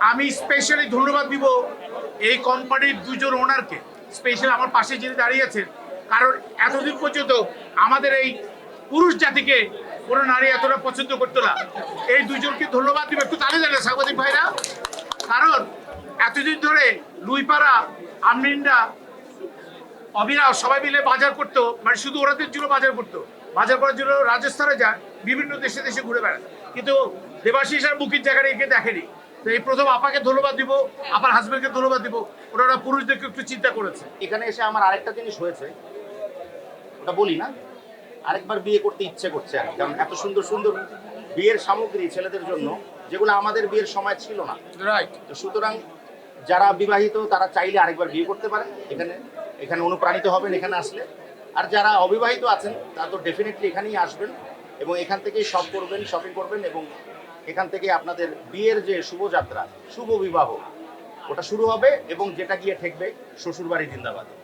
আমি স্পেশালি ধন্যবাদ দিব এই কোম্পানির দুজন ওনারকে স্পেশালি আমার পাশে যিনি দাঁড়িয়ে আছেন। কারণ এতদিন পর্যন্ত আমাদের এই পুরুষ জাতিকে কোনো নারী এতটা পছন্দ করতো না। এই দুজনকে ধন্যবাদ দিব। একটু তালে জানে সাংবাদিক ভাইরা। কারণ এতদিন ধরে লুইপাড়া আমরিন্ডা অবিনাশ সবাই মিলে বাজার করতো। মানে শুধু ওরাদের জন্য বাজার করতো। বাজার করার জন্য রাজস্থানে যায়, বিভিন্ন দেশে দেশে ঘুরে বেড়ায়। কিন্তু দেবাশিস আর বুকির জায়গাটা একে দেখেনি। তো এই প্রথম আপাকে ধন্যবাদ দিব আপার হাজবেন্ডকে ধন্যবাদ দিব। ওনারা পুরুষদেরকে একটু চিন্তা করেছে। এখানে এসে আমার আরেকটা জিনিস হয়েছে। ওটা বলি না। আরেকবার বিয়ে করতে ইচ্ছে করছে আর। কারণ এত সুন্দর সুন্দর বিয়ের সামগ্রী ছেলেদের জন্য যেগুলো আমাদের বিয়ের সময় ছিল না। রাইট তো সুতরাং যারা বিবাহিত তারা চাইলে আরেকবার বিয়ে করতে পারেন। এখানে এখানে অনুপ্রাণিত হবেন এখানে আসলে। আর যারা অবিবাহিত আছেন তারা তো ডেফিনেটলি এখানেই আসবেন। এবং এখান থেকেই সব করবেন শপিং করবেন এবং এখান থেকে আপনাদের বিয়ের যে শুভযাত্রা শুভ বিবাহ, ওটা শুরু হবে এবং যেটা গিয়ে ঠেকবে, শ্বশুরবাড়ি জিন্দাবাদ।